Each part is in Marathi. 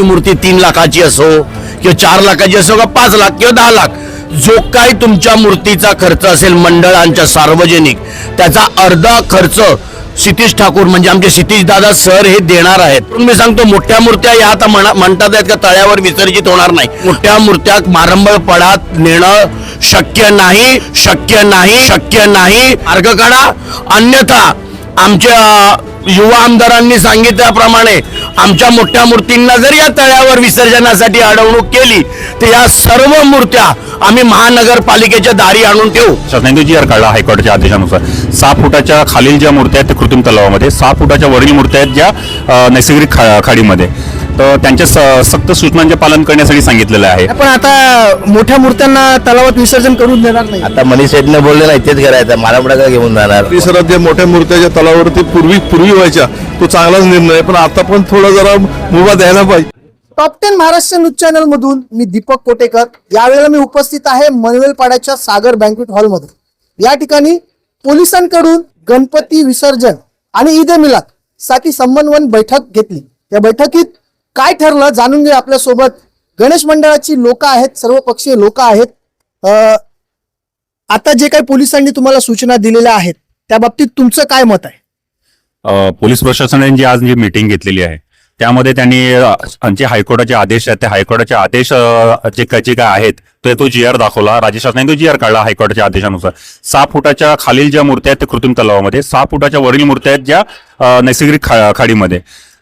ती मूर्ती तीन लाखाची असो किंवा चार लाखाची असो किंवा पाच लाख किंवा दहा लाख जो काही तुमच्या मूर्तीचा खर्च असेल मंडळांच्या सार्वजनिक त्याचा अर्धा खर्च क्षितिश ठाकूर म्हणजे आमचे क्षितिश दादा सर हे देणार आहेत. पण मी सांगतो मोठ्या मूर्त्या या आता म्हणा- म्हणतात आहेत का तळ्यावर विसर्जित होणार नाही. मोठ्या मूर्त्या मारंबळ पडात नेणं शक्य नाही शक्य नाही शक्य नाही. मार्ग काढा. अन्यथा आमच्या युवा आमदारांनी सांगितल्याप्रमाणे आमच्या मोठ्या मूर्तींना जर या तळ्यावर विसर्जनासाठी अडवणूक केली तर या सर्व मूर्त्या आम्ही महानगरपालिकेच्या दारी आणून ठेवू. शासनाने जी काढला हायकोर्टाच्या आदेशानुसार. सहा फुटाच्या खालील ज्या मूर्त्या आहेत त्या कृत्रिम तलावामध्ये सहा फुटाच्या वरील मूर्त्या आहेत ज्या नैसर्गिक खा खाडीमध्ये. तर त्यांच्या स- सक्त सूचनांचे पालन करण्यासाठी सांगितलेलं आहे. पण आता मोठ्या मूर्त्यांना तलावात विसर्जन करून देणार नाही. आता मनीष शेटने बोलले नाही तेच करायचं मला पुढे काय घेऊन जाणार. परिसरात ज्या मोठ्या मूर्त्याच्या तलावरती पूर्वी पूर्वी व्हायच्या तो चांगलाच निर्णय आहे पण आता पण थोडा जरा मुभा द्यायला पाहिजे. Top ten Maharashtra news channel मधून मी दीपक कोटेकर. यावेळेला मी उपस्थित आहे मनवेलपाड्याच्या सागर बँक्वेट हॉलमध्ये या ठिकाणी पोलिसांकडून गणपती विसर्जन आणि ईद ए मिलादसाठी संबंधवन बैठक घेतली. या बैठकीत काय ठरलं जाणून घेऊ आपल्यासोबत. गणेश मंडळाची लोक आहेत सर्व पक्षीय लोक आहेत. आता जे काही पोलिसांनी तुम्हाला सूचना दिलेल्या आहेत त्या बाबतीत तुमचं काय मत आहे? पोलीस प्रशासनाने जी आज जी मीटिंग घेतलेली आहे त्यामध्ये त्यांनी जे हायकोर्टाचे आदेश आहेत ते हायकोर्टाचे आदेश जे काय जे काय आहेत ते तो जी आर दाखवला. राज्य शासनाने तो जी आर काढला हायकोर्टाच्या आदेशानुसार. सहा फुटाच्या खालील ज्या मूर्त्या आहेत त्या कृत्रिम तलावामध्ये सहा फुटाच्या वरील मूर्त्या आहेत ज्या नैसर्गिक खा खाडीमध्ये.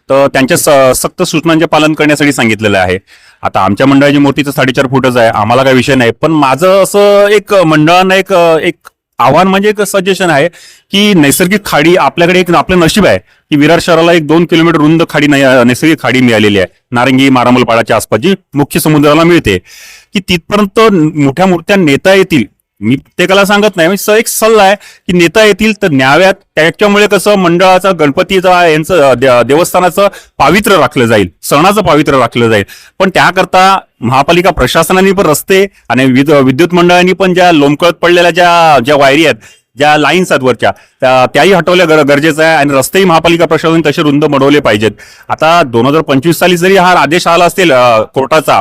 तर त्यांच्या स- सक्त सूचनांचे पालन करण्यासाठी सांगितलेलं आहे. आता आमच्या मंडळाची मूर्ती तर साडेचार फुटच आहे आम्हाला काही विषय नाही. पण माझं असं एक मंडळांना एक एक आव्हान म्हणजे एक सजेशन आहे की नैसर्गिक खाडी आपल्याकडे एक आपलं नशीब आहे की विरार शहराला एक दोन किलोमीटर रुंद खाडी नैसर्गिक खाडी मिळालेली आहे. नारंगी मारामलपाडाच्या आसपास जी मुख्य समुद्राला मिळते. की तिथपर्यंत मोठ्या मूर्त्या नेता येतील मी प्रत्येकाला सांगत नाही म्हणजे एक सल्ला आहे की नेता येतील तर न्याव्यात. त्याच्यामुळे कसं मंडळाचा गणपतीचा यांचं देवस्थानाचं पावित्र्य राखलं जाईल सणाचं पावित्र्य राखलं जाईल. पण त्याकरता महापालिका प्रशासनाने पण रस्ते आणि विद- विद्युत मंडळांनी पण ज्या लोंबकळत पडलेल्या ज्या ज्या वायरी आहेत ज्या लाईन्स आहेत वरच्या त्याही हटवल्या गर- गरजेचं आहे आणि रस्तेही महापालिका प्रशासन तसे रुंद मडवले पाहिजेत. आता दोन हजार पंचवीस साली जरी हा आदेश आला असेल कोर्टाचा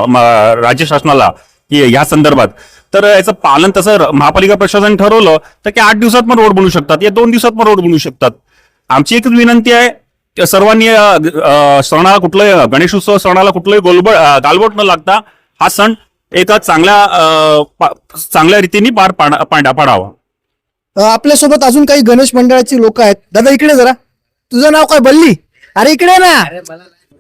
राज्य शासनाला ह्या संदर्भात. तर याचं पालन तसं महापालिका प्रशासन ठरवलं तर की आठ दिवसात पण रोड बनवू शकतात. या दोन दिवसात पण रोड बनवू शकतात. आमची एकच विनंती आहे की सर्वांनी सणाला कुठलंही गणेशोत्सव सणाला कुठलंही गोलबट अं, गालबोट न लागता हा सण एका चांगल्या चांगल्या रीतीने पार पाडा पाडा- पाडावा. आपल्यासोबत अजून काही गणेश मंडळाची लोक आहेत. दादा इकडे जरा. तुझं नाव काय? बल्ली? अरे इकडे ना.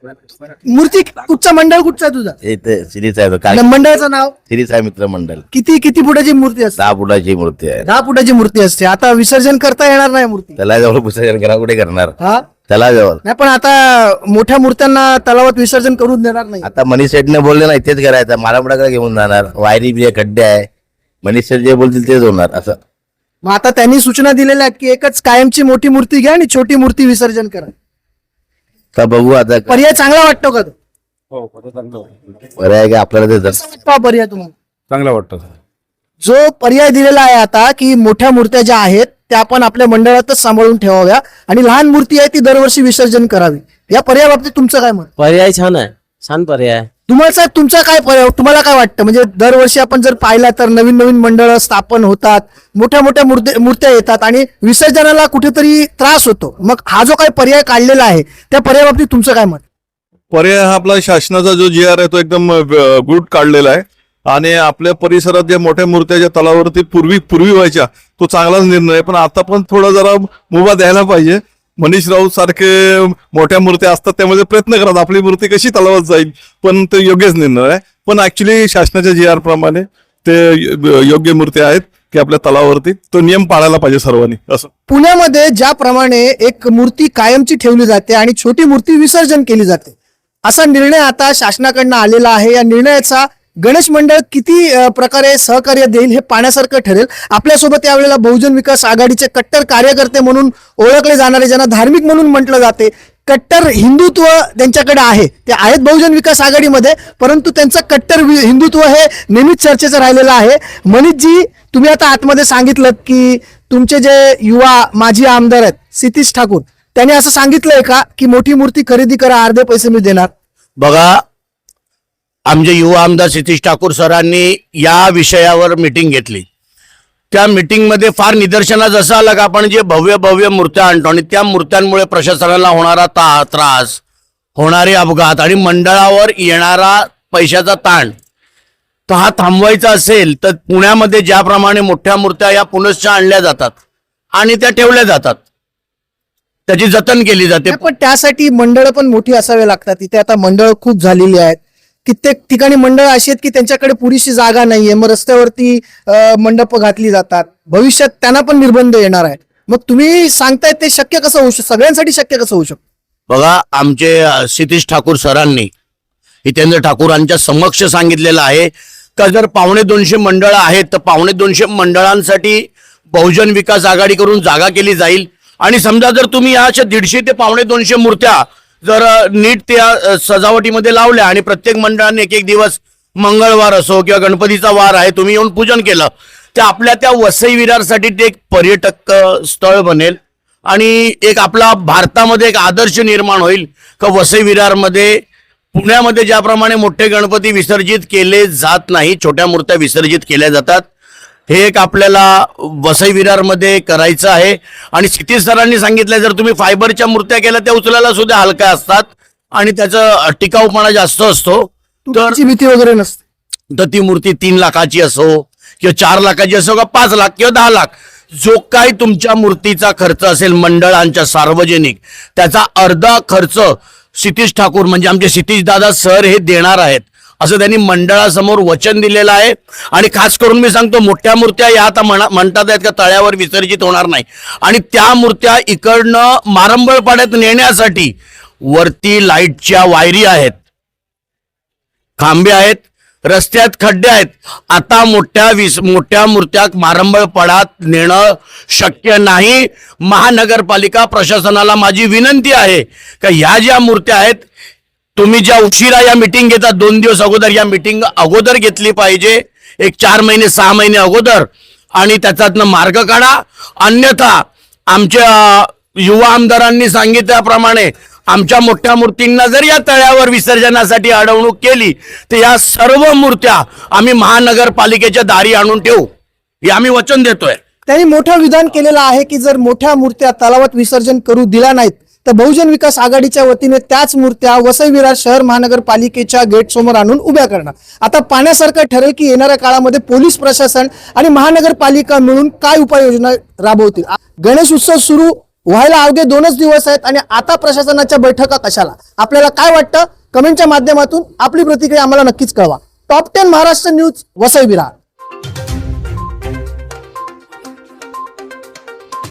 मूर्ती कुठचा मंडळ कुठचा आहे तुझा? इथे सिरीज आहे तो. आणि काय मंडळाचं नाव? सिरीज आहे मित्र मंडळ किती किती फुटाची मूर्ती असते? दहा फुटाची मूर्ती आहे. दहा फुटाची मूर्ती असते. आता विसर्जन करता येणार नाही मूर्ती. त्याला जवळ विसर्जन करा कुठे करणार? हा? त्याला जवळ नाही पण आता मोठ्या मूर्त्यांना तलावात विसर्जन करून देणार नाही. आता मनीष शेटने बोलले नाही तेच करायचं. मला पुढे काय घेऊन जाणार. वायरी बी खड्डे आहे. मनीष शेट जे बोलतील तेच होणार असं. मग आता त्यांनी सूचना दिलेल्या आहेत की एकच कायमची मोठी मूर्ती घ्या आणि छोटी मूर्ती विसर्जन करा. तर बघू आता. पर्याय चांगला वाटतो का तो? पर्याय काय आपल्याला कसा वाटतो हा पर्याय तुम्हाला? चांगला वाटतं जो पर्याय दिलेला आहे आता की मोठ्या मूर्त्या ज्या आहेत त्या आपण आपल्या मंडळातच सांभाळून ठेवाव्या आणि लहान मूर्ती आहे ती दरवर्षी विसर्जन करावी. या पर्याय बाबतीत तुमचं काय मत? पर्याय छान आहे. छान पर्याय आहे. तुम्हाला साहेब तुमचा काय पर्याय? तुम्हाला काय वाटतं? म्हणजे दरवर्षी आपण जर पाहिला तर नवीन नवीन मंडळ स्थापन होतात मोठ्या मोठ्या मूर्ती मूर्त्या येतात आणि विसर्जनाला कुठेतरी त्रास होतो. मग हा जो काही पर्याय काढलेला आहे त्या पर्याय बाबतीत तुमचं काय मत? पर्याय हा आपला शासनाचा जो जी आर आहे तो एकदम गुड काढलेला आहे. आणि आपल्या परिसरात ज्या मोठ्या मूर्त्याच्या तलावरती पूर्वी पूर्वी व्हायच्या तो चांगलाच निर्णय आहे. पण आता पण थोडा जरा मुभा द्यायला पाहिजे. मनीष राऊत सारखे मोठ्या मूर्त्या असतात त्यामध्ये प्रयत्न करतात आपली मूर्ती कशी तलावात जाईल. पण ते योग्यच निर्णय आहे. पण ऍक्च्युली शासनाच्या जी आर प्रमाणे ते योग्य मूर्ती आहेत की आपल्या तलावावरती. तो नियम पाळायला पाहिजे सर्वांनी असं. पुण्यामध्ये ज्याप्रमाणे एक मूर्ती कायमची ठेवली जाते आणि छोटी मूर्ती विसर्जन केली जाते असा निर्णय आता शासनाकडनं आलेला आहे. या निर्णयाचा गणेश मंडळ किती प्रकारे सहकार्य देईल हे पाहण्यासारखं ठरेल. आपल्यासोबत यावेळेला बहुजन विकास आघाडीचे कट्टर कार्यकर्ते म्हणून ओळखले जाणारे ज्यांना धार्मिक म्हणून म्हटलं जाते कट्टर हिंदुत्व त्यांच्याकडे आहे. ते आहेत बहुजन विकास आघाडीमध्ये परंतु त्यांचं कट्टर हिंदुत्व हे नेहमीच चर्चेचं राहिलेलं आहे. मनीषजी तुम्ही आता आतमध्ये सांगितलं की तुमचे जे युवा माजी आमदार आहेत सितीश ठाकूर त्यांनी असं सांगितलंय का की मोठी मूर्ती खरेदी करा अर्धे पैसे मी देणार? बघा आमचे युवा आमदार सतीश ठाकूर सरांनी या विषयावर मिटिंग घेतली. त्या मिटिंगमध्ये फार निदर्शनास असं आलं का आपण जे भव्य भव्य मूर्त्या आणतो आणि त्या मूर्त्यांमुळे प्रशासनाला होणारा ता त्रास होणारे अपघात आणि मंडळावर येणारा पैशाचा ताण तर हा थांबवायचा असेल तर पुण्यामध्ये ज्याप्रमाणे मोठ्या मूर्त्या या पुनश्च आणल्या जातात आणि त्या ठेवल्या जातात. त्याची जतन केली जाते. पण त्यासाठी मंडळ पण मोठी असावे लागतात. इथे आता मंडळ खूप झालेली आहेत. कित्येक ठिकाणी मंडळ अशी आहेत की त्यांच्याकडे पुरेशी जागा नाहीये. मग रस्त्यावरती मंडप घातली जातात. भविष्यात त्यांना पण निर्बंध येणार आहेत. मग तुम्ही सांगताय ते शक्य कसं होऊ शकतं सगळ्यांसाठी शक्य कसं होऊ शकतं? बघा आमचे अ, ठाकूर सरांनी हितेंद्र ठाकूरांच्या समक्ष सांगितलेलं आहे का जर पावणे दोनशे मंडळ आहेत तर पावणे दोनशे मंडळांसाठी बहुजन विकास आघाडी करून जागा केली जाईल. आणि समजा जर तुम्ही या अशा दीडशे ते पावणे दोनशे मूर्त्या जर नीट त्या सजावटीमध्ये लावल्या आणि प्रत्येक मंडळाने एक एक दिवस मंगळवार असो किंवा गणपतीचा वार आहे तुम्ही येऊन पूजन केलं तर आपल्या त्या वसई विरारसाठी ते एक पर्यटक स्थळ बनेल. आणि एक आपला भारतामध्ये एक आदर्श निर्माण होईल का वसई विरारमध्ये पुण्यामध्ये ज्याप्रमाणे मोठे गणपती विसर्जित केले जात नाही छोट्या मूर्त्या विसर्जित केल्या जातात हे एक आपल्याला वसई विरारमध्ये करायचं आहे. आणि क्षितिज सरांनी सांगितलं जर तुम्ही फायबरच्या मूर्त्या केल्या त्या उचलायला सुद्धा हलक्या असतात. आणि त्याचा टिकाऊपणा जास्त असतो. तर भीती वगैरे नसते. तर ती मूर्ती तीन लाखाची असो किंवा चार लाखाची असो का पाच लाख किंवा दहा लाख जो काही तुमच्या मूर्तीचा खर्च असेल मंडळांच्या सार्वजनिक त्याचा अर्धा खर्च क्षितिश ठाकूर म्हणजे आमचे क्षितिज दादा सर हे देणार आहेत. असं त्यांनी मंडळासमोर वचन दिलेलं आहे. आणि खास करून मी सांगतो मोठ्या मूर्त्या या आता म्हणतात आहेत का तळ्यावर विसर्जित होणार नाही. आणि त्या मूर्त्या इकडनं मारंबळपाड्यात नेण्यासाठी वरती लाईटच्या वायरी आहेत. खांबे आहेत रस्त्यात खड्डे आहेत. आता मोठ्या विस मोठ्या मूर्त्या मारंबळपडात नेणं शक्य नाही. महानगरपालिका प्रशासनाला माझी विनंती आहे का ह्या ज्या मूर्त्या आहेत तुम्ही ज्या उशिरा या मिटिंग घेतात दोन दिवस अगोदर या मिटिंग अगोदर घेतली पाहिजे. एक चार महिने सहा महिने अगोदर. आणि त्याच्यातनं मार्ग काढा. अन्यथा आमच्या युवा आमदारांनी सांगितल्याप्रमाणे आमच्या मोठ्या मूर्तींना जर या तळ्यावर विसर्जनासाठी अडवणूक केली तर या सर्व मूर्त्या आम्ही महानगरपालिकेच्या दारी आणून ठेवू. हे आम्ही वचन देतोय. त्यांनी मोठं विधान केलेलं आहे की जर मोठ्या मूर्त्या तलावात विसर्जन करू दिला नाहीत तर बहुजन विकास आघाडीच्या वतीने त्याच मूर्त्या वसई विरार शहर महानगरपालिकेच्या गेट समोर आणून उभ्या करणार. आता पाण्यासारखं ठरेल की येणाऱ्या काळामध्ये पोलीस प्रशासन आणि महानगरपालिका मिळून काय उपाययोजना राबवतील? गणेश उत्सव सुरू व्हायला अवघे दोनच दिवस आहेत आणि आता प्रशासनाच्या बैठका कशाला? आपल्याला काय वाटतं? कमेंटच्या माध्यमातून आपली प्रतिक्रिया आम्हाला नक्कीच कळवा. Top ten Maharashtra news Vasai Virar